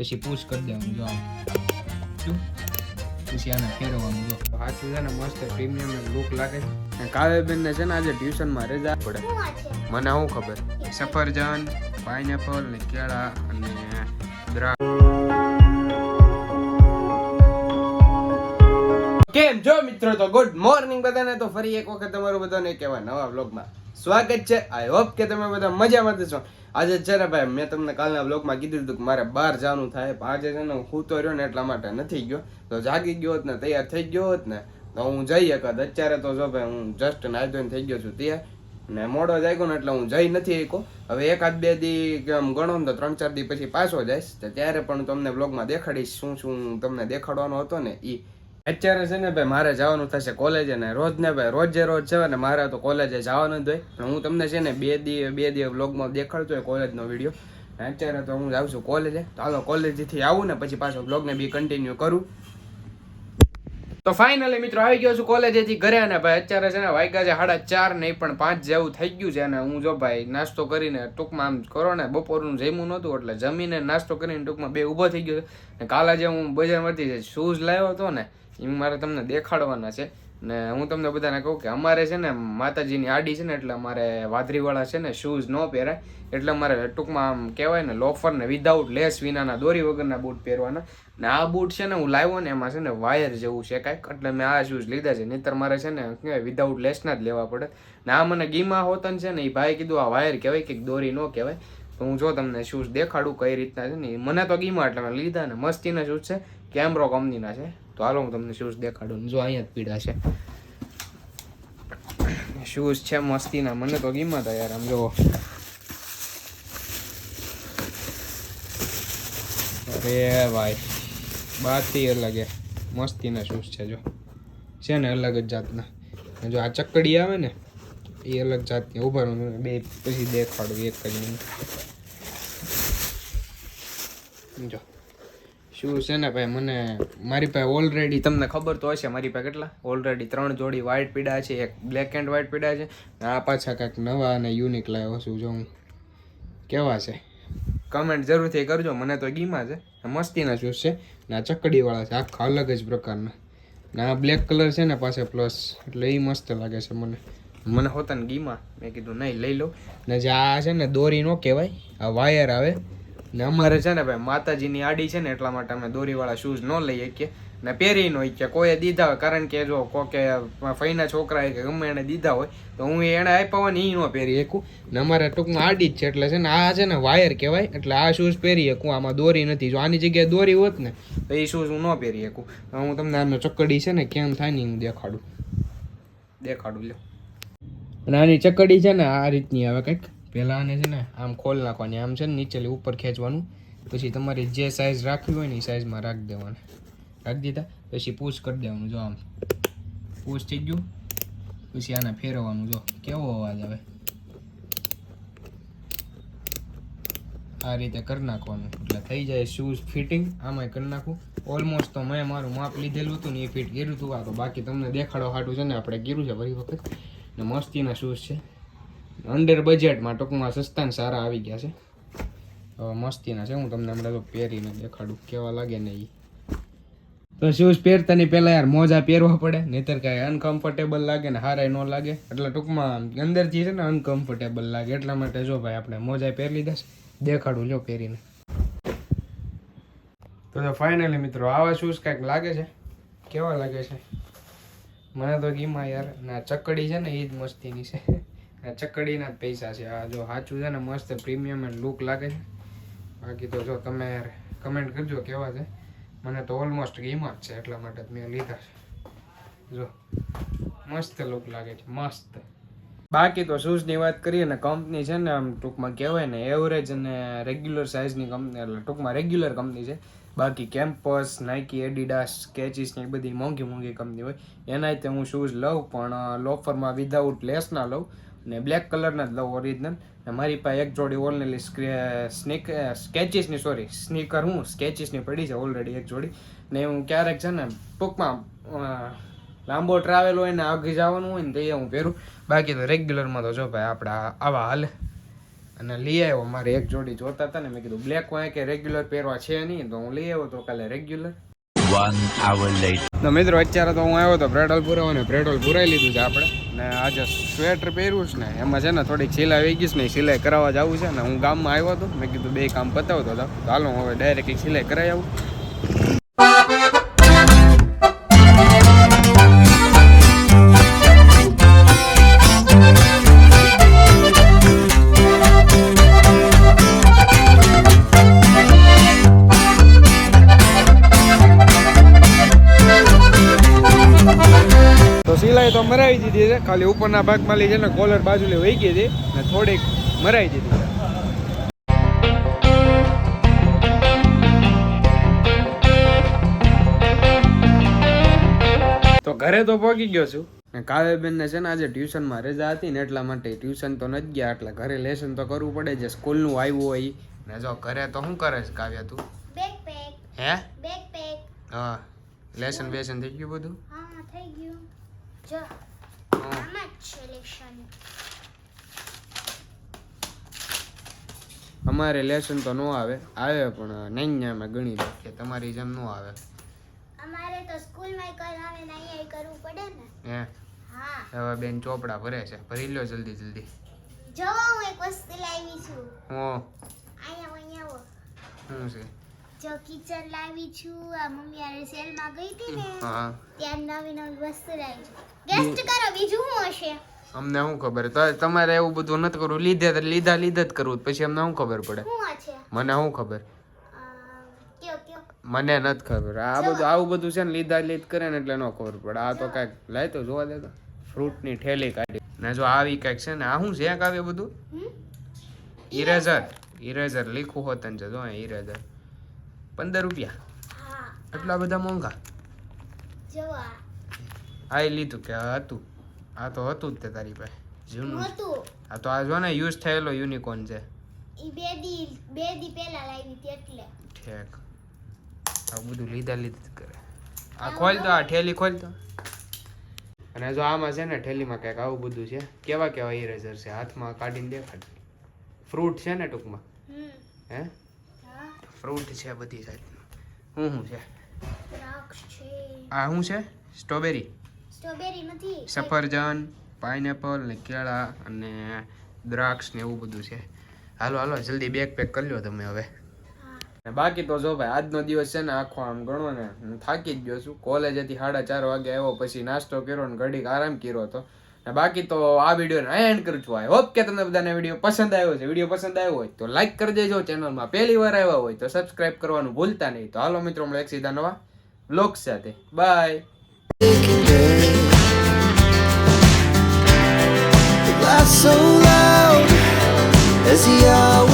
પછી પૂછ કરી દેવાનું જો શું? પછી આને ફેરવવાનું જો. સાચું છે ને મસ્ત પ્રીમિયમ લુક લાગે છે. કાવ્યબેન ને છે ને આજે ટ્યુશનમાં રજા પડે. મને શું ખબર? સફરજન પાઇનેપલ ને કેળા અને દ્રાક્ષ. કેમ જો મિત્રો? તો ગુડ મોર્નિંગ બધાને. તો ફરી એક વખત તમારું બધાને કહેવા નવા વ્લોગમાં સ્વાગત છે. આઈ હોપ કે તમે બધા મજામાં છો. આજે છે ભાઈ મેં તમને કાલના બ્લોગમાં કીધું હતું કે મારે બહાર જવાનું થાય આજે છે ને હું સૂતો રહ્યો ને એટલા માટે નથી ગયો. તો જાગી ગયો હોત ને, તૈયાર થઈ ગયો હોત ને, તો હું જઈ શકત અત્યારે તો જો ભાઈ હું જસ્ટ નાઈ ધોઈને થઈ ગયો છું તૈયાર. ને મોડો જાગ્યો ને એટલે હું જઈ નથી શક્યો હવે એકાદ બે દી કેમ ગણો ને તો ત્રણ ચાર દી પછી પાછો જઈશ. તો ત્યારે પણ તમને બ્લોગમાં દેખાડીશ શું શું તમને દેખાડવાનો હતો ને ઈ. અત્યારે છે ને ભાઈ, મારે જવાનું થશે કોલેજે ને રોજ ને ભાઈ, રોજે રોજ છે ને મારે તો કોલેજે જવાનું જ હોય. પણ હું તમને છે ને બે દી બે દી વ્લોગમાં દેખાડતો હોય કોલેજનો વીડિયો અત્યારે તો હું જાઉં છું કોલેજે હાલો કોલેજથી આવું ને પછી પાછો વ્લોગને બી કન્ટિન્યુ કરું. તો ફાઇનલી મિત્રો આવી ગયો છું કોલેજેથી ઘરે અને ભાઈ, અત્યારે છે ને વાગ્યા છે સાડા ચાર નહીં પણ પાંચ જેવું થઈ ગયું છે અને હું જો ભાઈ નાસ્તો કરીને ટૂંકમાં આમ કરો ને, બપોરનું જમ્યું નહોતું એટલે જમીને નાસ્તો કરીને ટૂંકમાં બે ઊભો થઈ ગયો ને કાલે જે હું બજારમાંથી શૂઝ લાવ્યો હતો ને એ મારે તમને દેખાડવાના છે. ને હું તમને બધાને કહું કે અમારે છે ને માતાજીની આડી છે ને એટલે અમારે વાદરીવાળા છે ને શૂઝ ન પહેરાય. એટલે અમારે ટૂંકમાં આમ કહેવાય ને લોફર ને વિધાઉટ લેસ વિનાના દોરી વગરના બૂટ પહેરવાના. ને આ બૂટ છે ને હું લાવ્યો ને એમાં છે ને વાયર જેવું છે કાંઈક. એટલે મેં આ શૂઝ લીધા છે. નહીતર મારે છે ને કહેવાય વિધાઉટ લેસના જ લેવા પડે. ને આ મને ગીમા હોતન છે ને એ ભાઈ કીધું આ વાયર કહેવાય કે દોરી ન કહેવાય. તો હું જો તમને શૂઝ દેખાડું કઈ રીતના છે ને મને તો ગીમા એટલે મેં લીધા ને, મસ્તીના શૂઝ છે, કેમરો કંપનીના છે. તો હાલો હું તમને શૂઝ દેખાડું. જો અહીંયા જ પીડા છે. શૂઝ છે મસ્તીના. મને તો ગીમા હતા યાર, આમ જો અરે ભાઈ બાતથી અલગ મસ્તીના શૂઝ છે, જો. છે ને અલગ જ જાતના. જો આ ચકડી આવે ને, એ અલગ જાતની. ઊભા રહું બે પછી દેખાડું, એક જ નહીં જો. શું છે ને ભાઈ, મને મારી પાસે ઓલરેડી તમને ખબર તો હશે, મારી પાસે કેટલા? ઓલરેડી ત્રણ જોડી વ્હાઇટ પીડા છે, એક બ્લેક એન્ડ વ્હાઇટ પીડા છે. આ પાછા કાંઈક નવા અને યુનિક લાવ્યો છું, જો હું કેવા છે. કમેન્ટ જરૂરથી કરજો, મને તો ગીમા છે. મસ્તીના શૂઝ છે ને આ ચકડીવાળા છે, આખા અલગ જ પ્રકારના. ને આ બ્લેક કલર છે ને પાસે પ્લસ એટલે એ મસ્ત લાગે છે મને. મને હોતા ને ગીમા, મેં કીધું નહીં, લઈ લઉં. ને જે આ છે ને દોરી નો કહેવાય, આ વાયર આવે. ને અમારે છે ને ભાઈ માતાજીની આડી છે ને એટલા માટે અમે દોરીવાળા શૂઝ ન લઈ શકીએ. ને પહેરી ન હોય કે કોઈએ દીધા હોય કારણ કે જો કોકે ફઈના છોકરાએ કે ગમે એને દીધા હોય તો હું એને આપ્યા હોય ને એ ન પહેરી શકું. ને અમારે ટૂંકમાં આડી જ છે એટલે છે ને આ છે ને વાયર કહેવાય એટલે આ શૂઝ પહેરી શકું આમાં દોરી નથી. જો આની જગ્યાએ દોરી હોત ને તો એ શૂઝ હું ન પહેરી શકું. હું તમને આનો ચક્કડી છે ને કેમ થાય ને હું દેખાડું. દેખાડું લ્યો. અને આની ચકડી છે ને આ રીતની આવે કંઈક. પહેલાં આને છે ને આમ ખોલ નાખવાની, આમ છે ને નીચેલી ઉપર ખેંચવાનું. પછી તમારી જે સાઇઝ રાખવી હોય ને એ સાઇઝમાં રાખી દેવાની. રાખી દીધા, પછી પૂછ કરી દેવાનું, જો આમ. પૂછ થઈ ગયું, પછી આને ફેરવવાનું, જો. કેવો અવાજ આવે? આ રીતે કરી નાખવાનું. એટલે થઈ જાય શૂઝ ફિટિંગ આમાંય કરી નાખું. ઓલમોસ્ટ તો મેં મારું માપ લીધેલું હતું ને એ ફિટ કર્યું હતું આ, તો બાકી તમને દેખાડો હાટું છે ને આપણે કર્યું છે ફરી વખત. ને મસ્તીના શૂઝ છે. અંડર બજેટમાં ટૂંકમાં સસ્તા ને સારા આવી ગયા છે. હવે મસ્તીના છે, હું તમને હમણાં તો પહેરીને દેખાડું કેવા લાગે ને એ તો શૂઝ પહેરતાની પહેલાં યાર મોજા પહેરવા પડે, નહીતર કાંઈ અનકમ્ફર્ટેબલ લાગે ને હારાય ન લાગે. એટલે ટૂંકમાં અંદરથી છે ને અનકમ્ફર્ટેબલ લાગે. એટલા માટે જો ભાઈ આપણે મોજા પહેરી લીધા છે, દેખાડું જો પહેરીને. તો ફાઇનલી મિત્રો, આવા શૂઝ કાંઈક લાગે છે? કેવા લાગે છે? મને તો ગીમાં યાર, ના ચકડી છે ને એ જ મસ્તીની છે. ચકડીના જ પૈસા છે. આ જો સાચું છે ને, મસ્ત પ્રીમિયમ એન્ડ લુક લાગે છે. બાકી તો જો તમે કમેન્ટ કરજો કેવા છે. મને તો ઓલમોસ્ટ ગીમાં જ છે એટલા માટે મેં લીધા છે. જો, મસ્ત લુક લાગે છે, મસ્ત. બાકી તો શૂઝની વાત કરીએ ને, કંપની છે ને, આમ ટૂંકમાં કહેવાય ને એવરેજ અને રેગ્યુલર સાઇઝની કંપની એટલે ટૂંકમાં રેગ્યુલર કંપની છે. બાકી કેમ્પસ નાઇકી એડિડાસ સ્કેચીસ ને એ બધી મોંઘી મોંઘી કંપની હોય. એના તે હું શૂઝ લઉં, પણ લોફરમાં વિધાઉટ લેસના લઉં. ને બ્લેક કલરના જ લઉં ઓરિજિનલ ને મારી પાસે એક જોડી ઓલનેલી સ્નેક સ્કેચીસની સોરી સ્નીકર હું સ્કેચીસની પડી છે ઓલરેડી એક જોડી. ને હું ક્યારેક છે ને, ટૂંકમાં લાંબો ટ્રાવેલ હોય ને આગળ જવાનું હોય ને તો એ હું પહેરું. બાકી તો રેગ્યુલરમાં તો જો ભાઈ આપણા આવા હાલે. અને લઈ આવ્યો, મારે એક જોડી જોતા હતા ને, મેં કીધું બ્લેક હોય કે રેગ્યુલર પહેરવા છે નહીં? તો હું લઈ આવ્યો તો કાલે રેગ્યુલર One hour. તો મિત્રો, અત્યારે તો હું આવ્યો તો પેટ્રોલ પુરાવો ને પેટ્રોલ પુરાવી લીધું છે આપણે. ને આજે સ્વેટર પહેર્યું છે ને, એમાં છે ને થોડીક સિલાઈ વહી ગઈ છે ને સિલાઈ કરાવવા જવું છે ને, હું ગામમાં આવ્યો હતો. મેં કીધું, બે કામ પતાવતો હતો તો હાલો હવે ડાયરેક્ટલી સિલાઈ કરાવી આવું. સિલાઈ તો મરાવી દીધી છે. ખાલી ઉપરના ભાગમાં લઈ છે ને કોલર બાજુ વહી ગઈ હતી ને થોડીક મરાવી દીધી છે. તો ઘરે તો પહોંચી ગયો છું. ને કાવ્યબેન ને છે ને આજે ટ્યુશનમાં રજા હતી ને એટલા માટે ટ્યુશન તો નથી ગયા એટલે ઘરે લેસન તો કરવું પડે. જે સ્કૂલનું આવ્યું હોય ને જો ઘરે તો શું કરે છે કાવ્ય તું? બેકપેક હે? બેકપેક હા. લેસન બેસન થઈ ગયું બધું? હા થઈ ગયું. જો આમાં જ છે લેશન અમારે લેસન તો ન આવે. આવે પણ નહીં અમે ગણી રાખીએ તમારી જેમ ન આવે. અમારે તો સ્કૂલમાં કરાવે નહીં કરવું પડે ને. હે? હા. હવે બેન ચોપડા ભરે છે. ભરી લો જલ્દી જલ્દી. જો હું એક વસ્તુ લાવી છું. હો. આયા આવો શું છે? જો કિચન લાવી છું. આ મમ્મી આરે સેલમાં ગઈ હતી ને હા. ત્યાં નવી નવી વસ્તુ લાવી છું. ગેસ્ટ કરો બીજું શું હશે? અમને શું ખબર? તમારે એવું બધું નથી કરવું. લીધે લીધા લીધા જ કરવું પછી અમને શું ખબર પડે? મને શું ખબર? મને નથી ખબર. આ બધું આવું બધું છે ને લીધા લીધ કરે ને એટલે ન ખબર પડે. આ તો કાંઈક લાય તો જોવા દે તો. ફ્રૂટની ઠેલી કાઢી. ને જો આવી કાંઈક છે ને આ શું છે કાવ્ય બધું? ઇરેઝર ઇરેઝર લીખું હોત ને જો ઇરેઝર પંદર રૂપિયા. આટલા બધા મોંઘા. હા આ. લીધું કે હતું. આ તો હતું જ તે તારી પાસે. જૂનું આ તો આ જો ને યુઝ થયેલો યુનિકોર્ન છે. બે દી બે દી પહેલા લાવી હતી એટલે. ઠેક. આ બધું લીધા લીધું કરે. આ ખોલ તો આ ઠેલી ખોલ તો. અને જો આમાં છે ને ઠેલીમાં કંઈક આવું બધું છે કેવા કેવા ઇરેઝર છે હાથમાં કાઢીને દેખાડ. ફ્રૂટ છે ને ટૂંકમાં. હા? ફ્રૂટ છે બધી જાતનું. શું શું છે? આ શું છે? સ્ટ્રોબેરી. સ્ટ્રોબેરી નથી. સફરજન પાઇનેપલ ને કેળા અને દ્રાક્ષ ને એવું બધું છે. હાલો હાલો જલ્દી બેગ પેક કરી લો તમે હવે. બાકી તો જો ભાઈ આજનો દિવસ છે ને આખો આમ ગણો ને હું થાકી જ ગયો છું. કોલેજેથી સાડા ચાર વાગે આવ્યો પછી નાસ્તો કર્યો ને ઘડીક આરામ કર્યો હતો ને બાકી તો આ વીડિયો અહીંયા એન્ડ કરું છું. આઈ હોપ કે તમને બધાને વીડિયો પસંદ આવ્યો છે વીડિયો પસંદ આવ્યો હોય તો લાઈક કરી દેજો. ચેનલમાં પહેલી વાર આવ્યા હોય તો સબસ્ક્રાઇબ કરવાનું ભૂલતા નહીં. તો હાલો મિત્રો મળે એક સીધા નવા બ્લોગ સાથે. Bye so loud as the hours